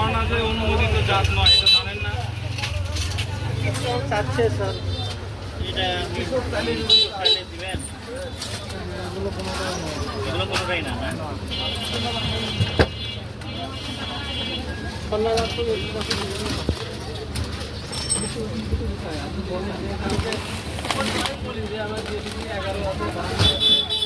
জাত নয় এটা জানেন না? চাচ্ছে স্যার। এটা আপনি চাইলে দিবেন? এগুলো কোনোটাই না না? কন্যা জাত তো five forty five forty fertilizer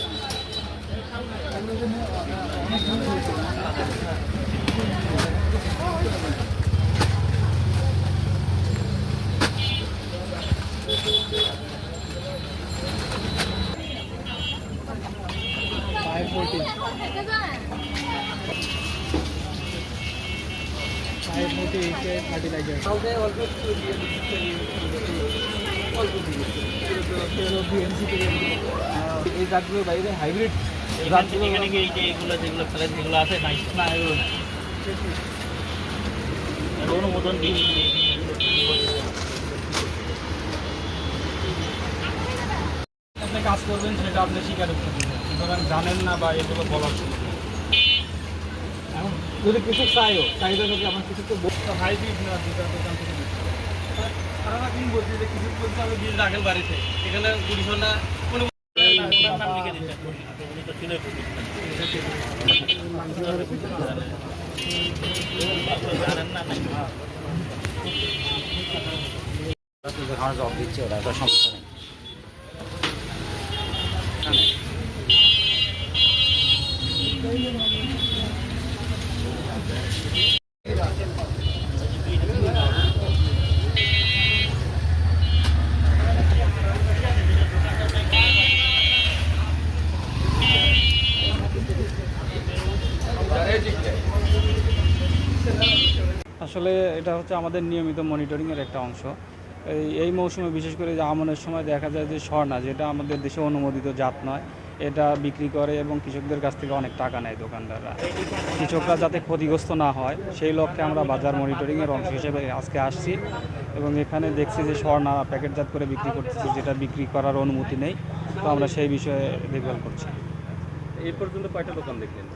এই জাতগুলো বাইরে হাইব্রিড এখানে কি এই যে এগুলো যেগুলো ফেলেন যেগুলো আছে না এগুলো না অনুমোদন দিই আপনি কাজ করবেন সেটা আপনি স্বীকার করতে দিবেন সুতরাং জানেন না বা এগুলো বলার সুযোগ। এখন যদি কিছু চাইও চাহিদা যদি আমার কিছু তো বল- তো হাইব্রিড না দুটা দোকান থেকে। কারণ আমি বলছি যে কিছু বলছি আমি বীজ রাখেন বাড়িতে এখানে দুশো না কোনো জানেন না জব দিচ্ছে সমস্যা নেই আসলে এটা হচ্ছে আমাদের নিয়মিত মনিটরিংয়ের একটা অংশ। এই এই মৌসুমে বিশেষ করে যে আমনের সময় দেখা যায় যে স্বর্ণা যেটা আমাদের দেশে অনুমোদিত জাত নয়। এটা বিক্রি করে এবং কৃষকদের কাছ থেকে অনেক টাকা নেয় দোকানদাররা। কৃষকরা যাতে ক্ষতিগ্রস্ত না হয় সেই লক্ষ্যে আমরা বাজার মনিটরিংয়ের অংশ হিসেবে আজকে আসছি এবং এখানে দেখছি যে স্বর্ণা প্যাকেটজাত করে বিক্রি করতেছে যেটা বিক্রি করার অনুমতি নেই। তো আমরা সেই বিষয়ে দেখভাল করছি। এই পর্যন্ত কয়টা দোকান দেখলেন?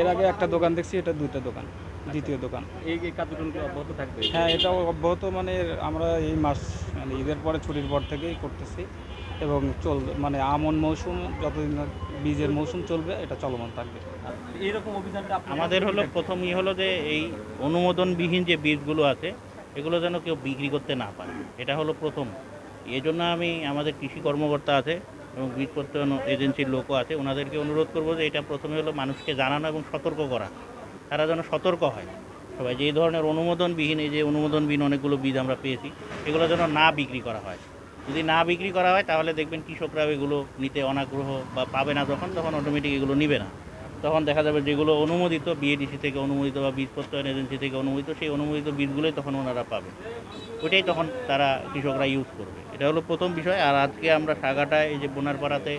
এর আগে একটা দোকান দেখছি এটা দুইটা দোকান দ্বিতীয় দোকান। এই কার্যক্রম অব্যাহত থাকবে? হ্যাঁ এটা অব্যাহত মানে আমরা এই মাস মানে ঈদের পরে ছুটির পর থেকেই করতেছি। এবং চল মানে আমন মৌসুম যতদিন বীজের মৌসুম চলবে এটা চলমান থাকবে। এইরকম অভিযানটা আমাদের হলো প্রথম ই হলো যে এই অনুমোদনবিহীন যে বীজগুলো আছে এগুলো যেন কেউ বিক্রি করতে না পারে। এটা হলো প্রথম। এই জন্য আমি আমাদের কৃষি কর্মকর্তা আছে এবং বীজ প্রত্যয়ন এজেন্সির লোকও আছে ওনাদেরকে অনুরোধ করব যে এটা প্রথমে হলো মানুষকে জানানো এবং সতর্ক করা। তারা যেন সতর্ক হয়। সবাই যে এই ধরনের অনুমোদনবিহীন এই যে অনুমোদনবিহীন অনেকগুলো বীজ আমরা পেয়েছি এগুলো যেন না বিক্রি করা হয়। যদি না বিক্রি করা হয়, তাহলে দেখবেন কৃষকরা এগুলো নিতে অনাগ্রহ বা পাবে না যখন, তখন অটোমেটিক এগুলো নিবে না। তখন দেখা যাবে যেগুলো অনুমোদিত বিএডিসি থেকে অনুমোদিত বা বীজ প্রত্যয়ন এজেন্সি থেকে অনুমোদিত, সেই অনুমোদিত বীজগুলোই তখন ওনারা পাবে। ওইটাই তখন তারা কৃষকরা ইউজ করবে। এটা হলো প্রথম বিষয়। আর আজকে আমরা সাগাটায়, এই যে বোনারপাড়াতে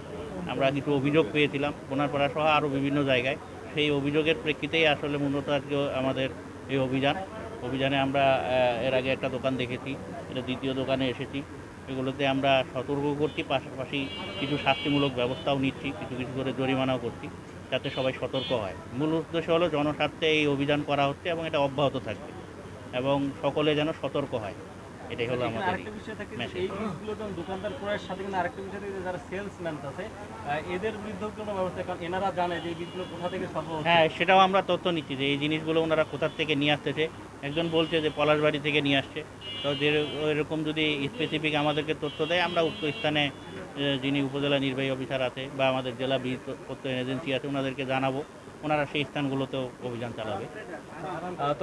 আমরা কিছু অভিযোগ পেয়েছিলাম। বোনারপাড়া সহ আরও বিভিন্ন জায়গায়। সেই অভিযোগের প্রেক্ষিতেই আসলে মূলত আজকে আমাদের এই অভিযান। অভিযানে আমরা এর আগে একটা দোকান দেখেছি। এটা দ্বিতীয় দোকানে এসেছি। এগুলোতে আমরা সতর্ক করছি পাশাপাশি কিছু শাস্তিমূলক ব্যবস্থাও নিচ্ছি কিছু কিছু করে জরিমানাও করছি যাতে সবাই সতর্ক হয়। মূল উদ্দেশ্য হলো জনস্বার্থে এই অভিযান করা হচ্ছে এবং এটা অব্যাহত থাকবে এবং সকলে যেন সতর্ক হয়। এটাই হলো আমাদের আরেকটা বিষয় থাকে এই বীজগুলো যখন দোকানদার ক্রয়ের সাথে কিন্তু আরেকটা বিষয় থাকে যারা সেলসম্যান আছে এদের বিরুদ্ধেও কোনো ব্যবস্থা কারণ এনারা জানে যে এই বীজগুলো কোথা থেকে সরবরাহ হ্যাঁ সেটাও আমরা তথ্য নিচ্ছি যে এই জিনিসগুলো ওনারা কোথার থেকে নিয়ে আসতেছে একজন বলছে যে পলাশবাড়ি থেকে নিয়ে আসছে। তো যে এরকম যদি স্পেসিফিক আমাদেরকে তথ্য দেয়, আমরা উক্ত স্থানে যিনি উপজেলা নির্বাহী অফিসার আছে বা আমাদের জেলা বীজ এজেন্সি আছে ওনাদেরকে জানাব। ওনারা সেই স্থানগুলোতেও অভিযান চালাবে।